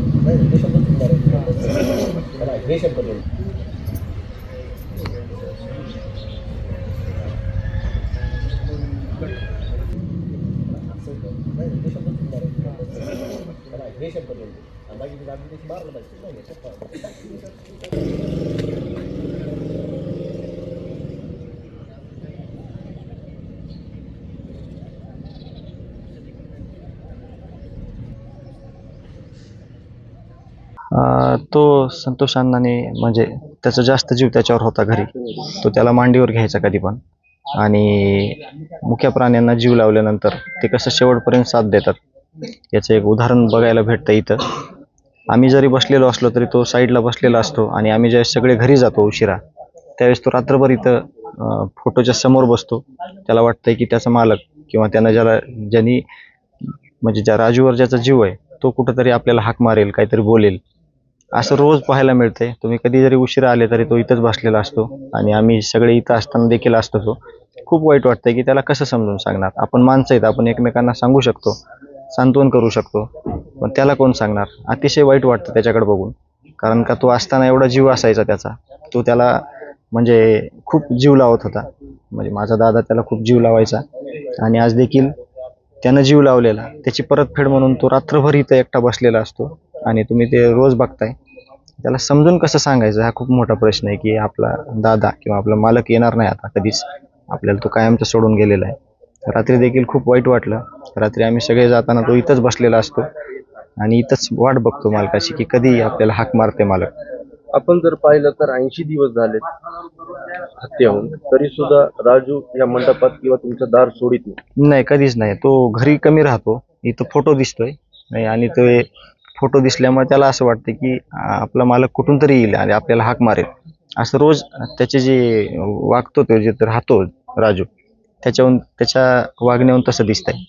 नाही हे शब्द चुकणार आहे. मला हे शब्द बोल नाही हे शब्द चुकणार आहे. मला हे शब्द बोल आणि बाकी गाडी त्याची मारलं पाहिजे नाही हे शब्द. अं, तो संतोष अण्णाने म्हणजे त्याचा जास्त जीव त्याच्यावर होता घरी. तो त्याला मांडीवर घ्यायचा कधी पण. आणि मुख्या प्राण्यांना जीव लावल्यानंतर ते कसं शेवटपर्यंत साथ देतात याचं एक उदाहरण बघायला भेटतं इथं. आम्ही जरी बसलेलो असलो तरी तो साईडला बसलेला असतो आणि आम्ही ज्यावेळेस सगळे घरी जातो उशिरा त्यावेळेस तो रात्रभर इथं फोटोच्या समोर बसतो. त्याला वाटतंय की त्याचा मालक किंवा त्यानं ज्याला ज्यांनी म्हणजे ज्या राजूवर ज्याचा जीव आहे तो कुठंतरी आपल्याला हाक मारेल काहीतरी बोलेल. असं रोज पाहायला मिळते तुम्ही कधी जरी उशिरा आले तरी तो इथंच बसलेला असतो आणि आम्ही सगळे इथं असताना देखील असतो तो. खूप वाईट वाटतंय की त्याला कसं समजून सांगणार? आपण माणसं आहेत आपण एकमेकांना सांगू शकतो सांत्वन करू शकतो पण त्याला कोण सांगणार? अतिशय वाईट वाटतं त्याच्याकडे बघून. कारण का तो असताना एवढा जीव असायचा त्याचा. तो त्याला म्हणजे खूप जीव लावत होता. म्हणजे माझा दादा त्याला खूप जीव लावायचा आणि आज देखील त्यानं जीव लावलेला. त्याची परतफेड म्हणून तो रात्रभर इथं एकटा बसलेला असतो. आणि तुम्ही ते रोज बघताय. त्याला समजून कसं सांगायचं? हा खूप मोठा प्रश्न आहे की आपला दादा किंवा आपला मालक येणार नाही आता कधीच. आपल्याला तो कायमचा सोडून गेलेला आहे. रात्री देखील खूप वाईट वाटलं. रात्री आम्ही सगळे जाताना तो इथंच बसलेला असतो. आणि इथंच वाट बघतो मालकाची की कधी आपल्याला हाक मारते मालक. आपण जर पाहिलं तर ऐंशी दिवस झालेत हत्या होऊन तरी सुद्धा राजू या मंडपात किंवा तुमचं दार सोडित नाही. नाही कधीच नाही. तो घरी कमी राहतो. इथं फोटो दिसतोय. नाही आणि ते फोटो दिसल्यामुळे त्याला असं वाटतं की आपला मालक कुठून तरी येईल आणि आपल्याला हाक मारेल. असं रोज त्याचे जे वागतो तो जे राहतो राजू त्याच्याहून त्याच्या वागण्याहून तसं दिसतंय.